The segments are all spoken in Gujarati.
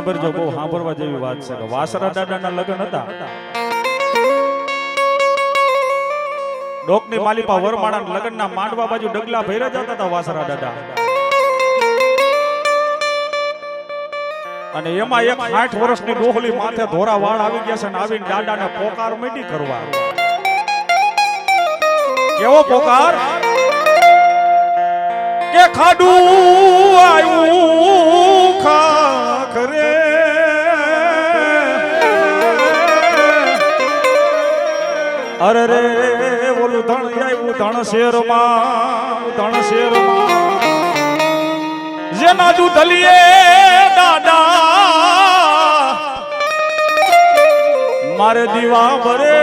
સાંભળજો, બહુ સાંભળવા જેવી વાત છે વાસરા દાદાના લગ્ન હતા. ડોકની માલિપા વરમાળાના લગ્નના માંડવા બાજુ ડગલા ભૈરા જતા હતા વાસરા દાદા. અને એમાં એક આઠ વર્ષની ડોહલી માથે ધોરા વાળ આવી ગયા છે ને આવીને દાદાને પોકાર માંડી કરવા. કેવો પોકાર? કે ખાડું આવ્યું અરે રે ઓલું ધણ આવ્યું ધણ શેરમાં ધણ શેરમાં. જેના તું દલિયે દાદા, મારે દીવા ભરે.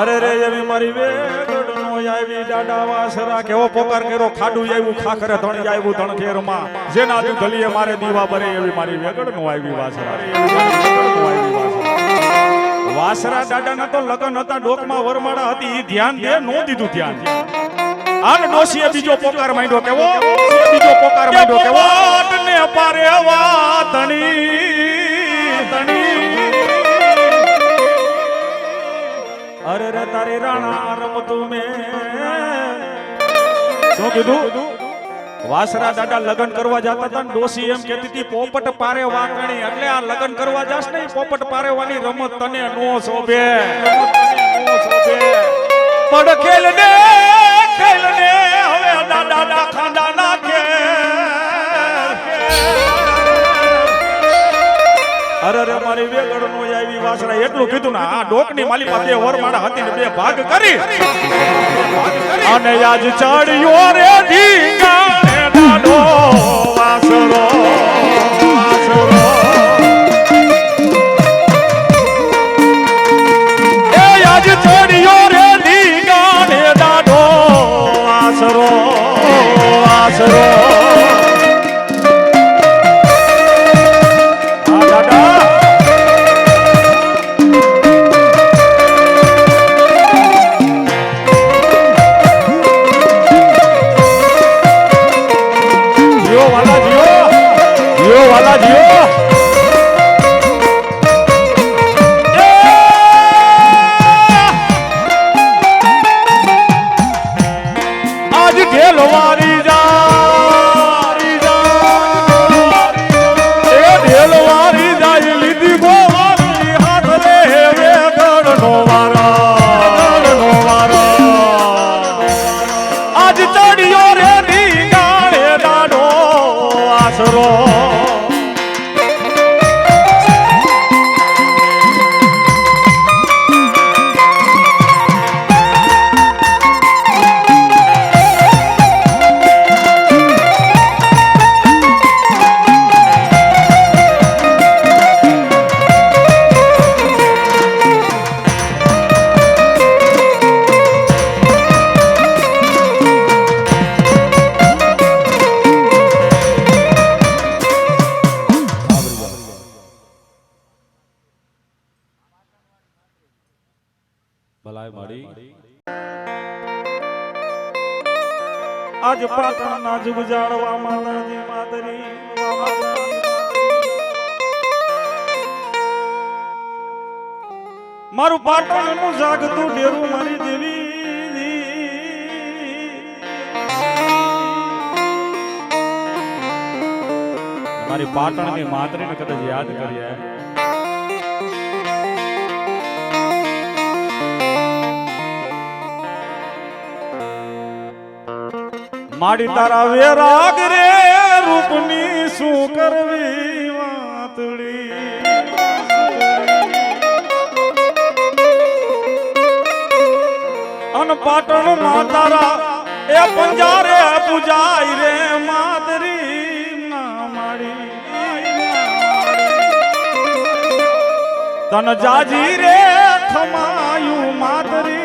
અરે રે, એવી મારી વેગડનો આવી દાડા વાસરા કેવો પોકાર કર્યો ખાડું આવ્યું ખાખરે ધણ આવ્યું ધણખેરમાં જેના તું ધલીએ મારે દીવા ભરે એવી મારી વેગડનો આવી વાસરા. વાસરા દાદા ના તો લગન હતા ડોકમાં વરમાળા હતી એ ધ્યાન દે નો દીધું ધ્યાન. આન ડોસીએ બીજો પોકાર માંડ્યો કેવો? બીજો પોકાર માંડ્યો કેવો? ને પારે વાતણી તણી અરે રે તારી રાણા રમતું મે કીધું? વાસરા દાદા લગ્ન કરવા જતા હતા ડોસી એમ કહેતી હતી, પોપટ પારે વાકણી એટલે આ લગ્ન કરવા જાસ ને પોપટ પારેવાની રમત તને નો શોભે. તને નો ખેલ ને હવે દાદા ખાંડા અરે મારી વેગડ નો આવી વાસરા એટલું કીધું ને, આ ડોકની માલી પાસે વરમાળા હતી ને બે ભાગ કરી. અને આજ ચડ્યો રે ઢીંગાણે ડાલો આજ પાટણના જુગ જાળવા માતાજી, માતરી મારું પાટણનું જાગતું ડેરું મારી દેવી મારી પાટણની માતરીને કદાચ યાદ કરીએ. માડી તારા વેરાગ રે રૂપની શું કરવી વાતડી અન પાટણમાં તારા એ પંજારે પૂજાય રે માતરી ના માડી. તન જાજી રે ખમાયું માતરી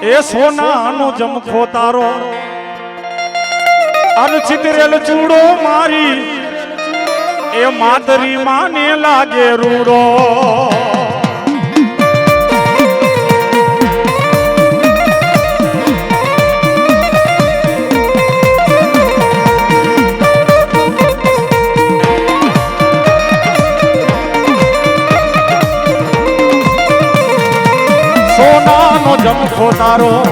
એ સોનાનો જમખો તારો અનછિતરેલ ચૂડો મારી એ માતરી માને લાગે રૂડો. તારો.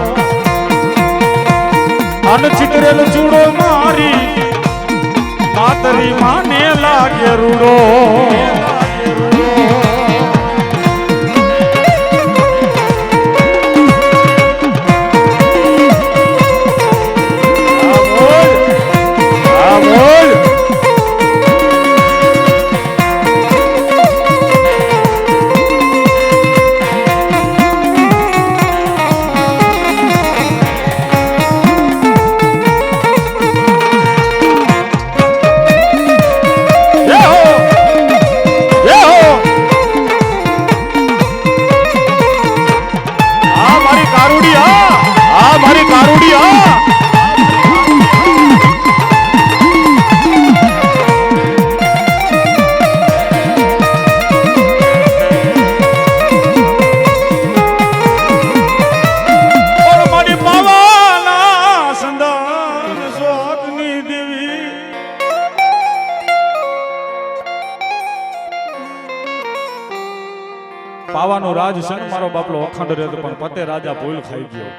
અનચિતરેલ ચૂડો મારી. માતરી માને લાગે રૂડો. રાજ છે મારો બાપલો અખંડ રહેતો, પણ પતે રાજા ભૂલ ખાઈ ગયો.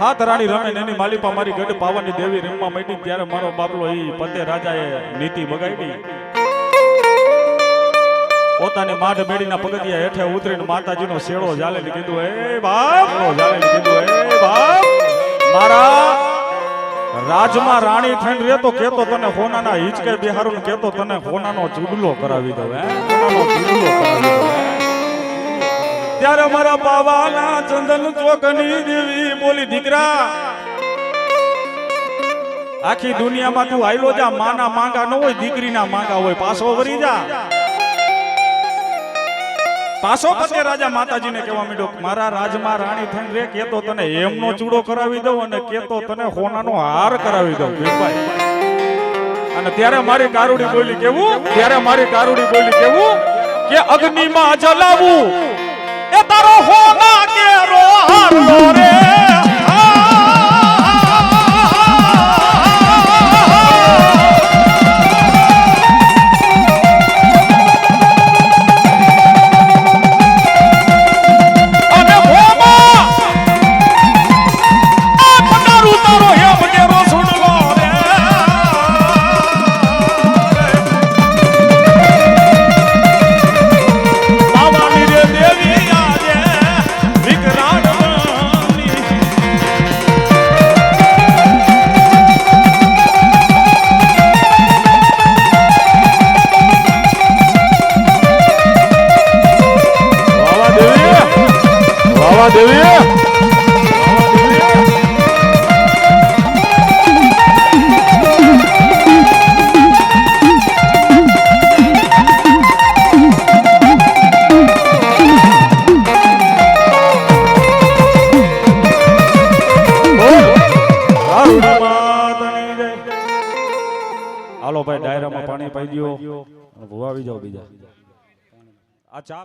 હાથ રાણી રમે એની માલિપા મારી ગઢ પાવાની દેવી રમવા માંડી ત્યારે મારો બાપલો એ પતે રાજાએ નીતિ બગાડી. પોતાની માઢ મેળીના પગથિયા હેઠે ઉતરીને માતાજીનો શેડો જાલે કીધું એ બાપ! ને કીધું એ બાપ! મારા રાજમાં રાણી થઈને રહેતો, કેતો તને હોનાના હિચકે બિહારું કેતો તને હોનાનો ચૂડલો કરાવી દઉં કરાવી દઉં ત્યારે મારા બાવાના ચંદન ચોકની દેવી બોલી, દીકરા, આખી દુનિયામાં તું આયલો જા, માના માંગા ન હોય, દીકરીના માંગા હોય, પાછો વરી જા. પાછો પતે રાજા માતાજીને કહેવા માંડ્યો મારા રાજમાં રાણી થઈને રે કેતો તને એમનો ચૂડો કરાવી દઉં અને કેતો તને હોનાનો હાર કરાવી દઉં. અને ત્યારે મારી કારુડી બોલી કેવું ત્યારે મારી કારુડી બોલી કેવું કે અગ્નિમાં જલાવું. એ તારો હોના કેરો હારલો રે. દેવી